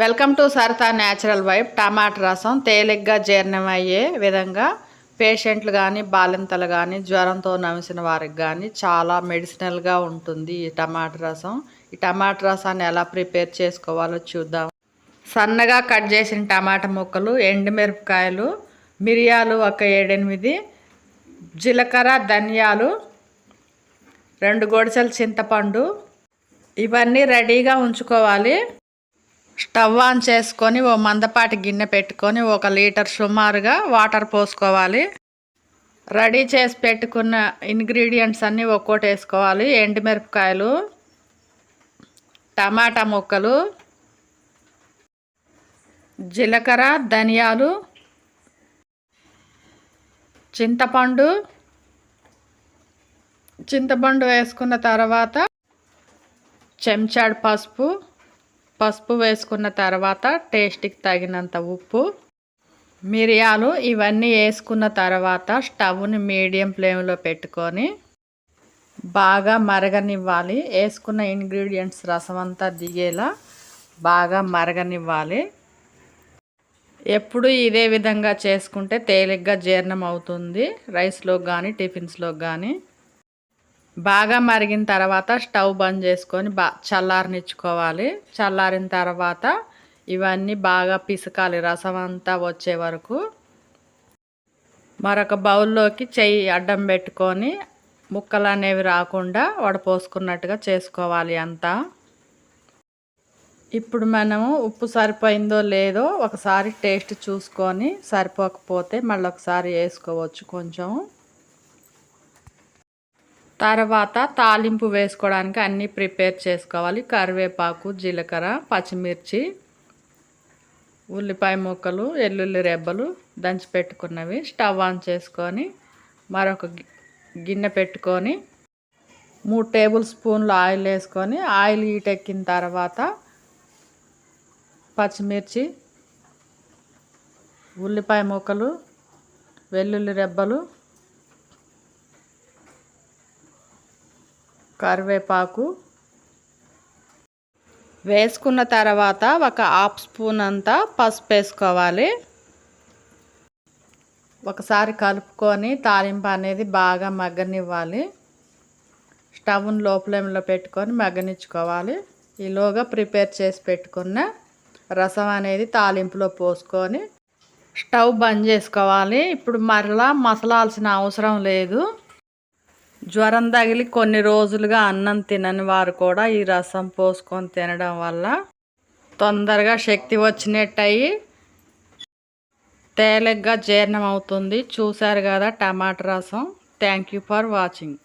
Welcome to Sarita natural vibe. Tomato rasam తేలిగ్గా జీర్ణమయ్యే విధంగా పేషెంట్లు కానీ బాలింతలు కానీ జ్వరంతో నమిసిన వారికి కానీ చాలా మెడిసినల్గా ఉంటుంది ఈ టమాటా రసం. ఈ టమాటా రసాన్ని ఎలా ప్రిపేర్ చేసుకోవాలో చూద్దాం. సన్నగా కట్ చేసిన టమాటా ముక్కలు ఎండుమిరపకాయలు మిరియాలు ఒక ఏడెనిమిది జీలకర్ర ధనియాలు రెండు గొడిసెల చింతపండు. ఇవన్నీ రెడీగా ఉంచుకోవాలి. స్టవ్ ఆన్ చేసుకొని ఓ మందపాటి గిన్నె పెట్టుకొని ఒక లీటర్ సుమారుగా వాటర్ పోసుకోవాలి. రెడీ చేసి పెట్టుకున్న ఇంగ్రీడియంట్స్ అన్నీ ఒక్కోటి వేసుకోవాలి ఎండుమిరపకాయలు టమాటా ముక్కలు జీలకర్ర ధనియాలు చింతపండు చింతపండు వేసుకున్న తర్వాత చెంచాడు పసుపు పసుపు వేసుకున్న తర్వాత టేస్ట్కి తగినంత ఉప్పు మిరియాలు ఇవన్నీ వేసుకున్న తర్వాత స్టవ్ని మీడియం ఫ్లేమ్లో పెట్టుకొని బాగా మరగనివ్వాలి. వేసుకున్న ఇంగ్రీడియంట్స్ రసం అంతా దిగేలా బాగా మరగనివ్వాలి. ఎప్పుడు ఇదే విధంగా చేసుకుంటే తేలిగ్గా జీర్ణం అవుతుంది. రైస్లో కానీ టిఫిన్స్లో కానీ బాగా మరిగిన తర్వాత స్టవ్ బంద్ చేసుకొని బా చల్లారనిచ్చుకోవాలి. చల్లారిన తర్వాత ఇవన్నీ బాగా పిసకాలి. రసం అంతా వచ్చే వరకు మరొక బౌల్లోకి చెయ్యి అడ్డం పెట్టుకొని ముక్కలు అనేవి రాకుండా వడపోసుకున్నట్టుగా చేసుకోవాలి అంతా. ఇప్పుడు మనము ఉప్పు సరిపోయిందో లేదో ఒకసారి టేస్ట్ చూసుకొని సరిపోకపోతే మళ్ళీ ఒకసారి వేసుకోవచ్చు కొంచెం. తర్వాత తాలింపు వేసుకోవడానికి అన్నీ ప్రిపేర్ చేసుకోవాలి. కరివేపాకు జీలకర్ర పచ్చిమిర్చి ఉల్లిపాయ ముక్కలు ఎల్లుల్లి రెబ్బలు దంచి పెట్టుకున్నవి. స్టవ్ ఆన్ చేసుకొని మరొక గిన్నె పెట్టుకొని మూడు టేబుల్ స్పూన్లు ఆయిల్ వేసుకొని ఆయిల్ ఈటెక్కిన తర్వాత పచ్చిమిర్చి ఉల్లిపాయ ముక్కలు వెల్లుల్లి రెబ్బలు కరివేపాకు వేసుకున్న తర్వాత ఒక హాఫ్ స్పూన్ అంతా పసుపు వేసుకోవాలి. ఒకసారి కలుపుకొని తాలింపు అనేది బాగా మగ్గనివ్వాలి. స్టవ్ని లోపలేమిలో పెట్టుకొని మగ్గనిచ్చుకోవాలి. ఈలోగా ప్రిపేర్ చేసి పెట్టుకున్న రసం అనేది తాలింపులో పోసుకొని స్టవ్ బంద్ చేసుకోవాలి. ఇప్పుడు మరలా మసలాల్సిన అవసరం లేదు. జ్వరం తగిలి కొన్ని రోజులుగా అన్నం తినని వారు కూడా ఈ రసం పోసుకొని తినడం వల్ల తొందరగా శక్తి వచ్చినట్టయి తేలిగ్గా జీర్ణం అవుతుంది చూశారు కదా టమాటా రసం. Thank you for watching